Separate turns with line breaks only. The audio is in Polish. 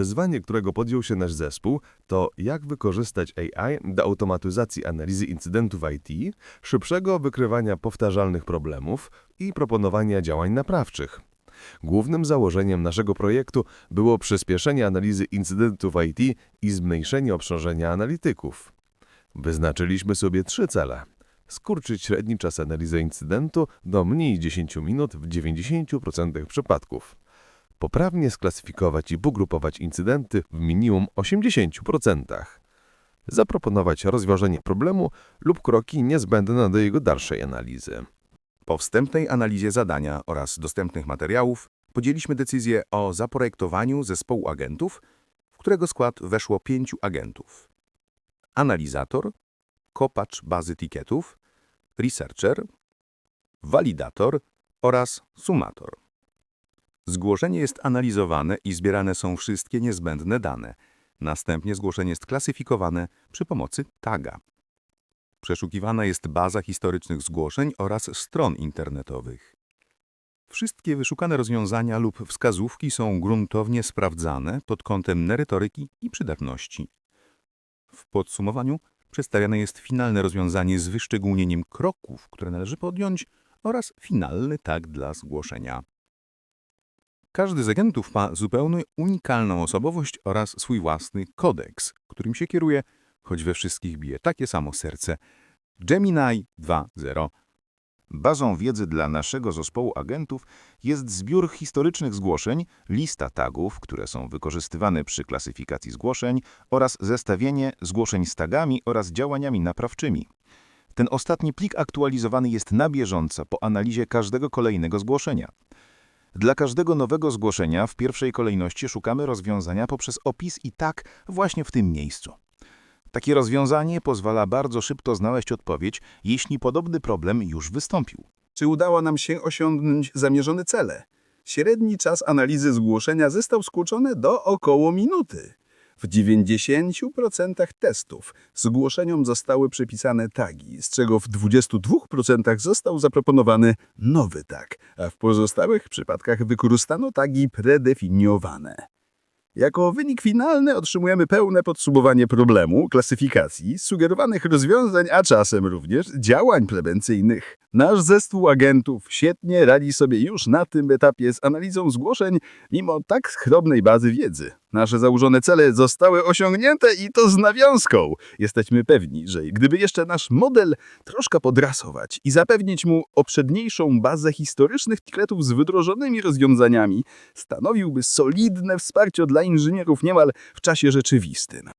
Wyzwanie, którego podjął się nasz zespół, to jak wykorzystać AI do automatyzacji analizy incydentów IT, szybszego wykrywania powtarzalnych problemów i proponowania działań naprawczych. Głównym założeniem naszego projektu było przyspieszenie analizy incydentów IT i zmniejszenie obciążenia analityków. Wyznaczyliśmy sobie trzy cele. Skurczyć średni czas analizy incydentu do mniej 10 minut w 90% przypadków. Poprawnie sklasyfikować i pogrupować incydenty w minimum 80%. Zaproponować rozwiązanie problemu lub kroki niezbędne do jego dalszej analizy.
Po wstępnej analizie zadania oraz dostępnych materiałów podjęliśmy decyzję o zaprojektowaniu zespołu agentów, w którego skład weszło pięciu agentów. Analizator, kopacz bazy ticketów, researcher, walidator oraz sumator. Zgłoszenie jest analizowane i zbierane są wszystkie niezbędne dane. Następnie zgłoszenie jest klasyfikowane przy pomocy taga. Przeszukiwana jest baza historycznych zgłoszeń oraz stron internetowych. Wszystkie wyszukane rozwiązania lub wskazówki są gruntownie sprawdzane pod kątem merytoryki i przydatności. W podsumowaniu przedstawiane jest finalne rozwiązanie z wyszczególnieniem kroków, które należy podjąć oraz finalny tag dla zgłoszenia. Każdy z agentów ma zupełnie unikalną osobowość oraz swój własny kodeks, którym się kieruje, choć we wszystkich bije takie samo serce. Gemini 2.0
Bazą wiedzy dla naszego zespołu agentów jest zbiór historycznych zgłoszeń, lista tagów, które są wykorzystywane przy klasyfikacji zgłoszeń oraz zestawienie zgłoszeń z tagami oraz działaniami naprawczymi. Ten ostatni plik aktualizowany jest na bieżąco po analizie każdego kolejnego zgłoszenia. Dla każdego nowego zgłoszenia w pierwszej kolejności szukamy rozwiązania poprzez opis i tag właśnie w tym miejscu. Takie rozwiązanie pozwala bardzo szybko znaleźć odpowiedź, jeśli podobny problem już wystąpił.
Czy udało nam się osiągnąć zamierzone cele? Średni czas analizy zgłoszenia został skrócony do około minuty. W 90% testów zgłoszeniom zostały przypisane tagi, z czego w 22% został zaproponowany nowy tag, a w pozostałych przypadkach wykorzystano tagi predefiniowane. Jako wynik finalny otrzymujemy pełne podsumowanie problemu, klasyfikacji, sugerowanych rozwiązań, a czasem również działań prewencyjnych. Nasz zespół agentów świetnie radzi sobie już na tym etapie z analizą zgłoszeń, mimo tak skromnej bazy wiedzy. Nasze założone cele zostały osiągnięte i to z nawiązką. Jesteśmy pewni, że gdyby jeszcze nasz model troszkę podrasować i zapewnić mu obszerniejszą bazę historycznych tiketów z wydrożonymi rozwiązaniami, stanowiłby solidne wsparcie dla inżynierów niemal w czasie rzeczywistym.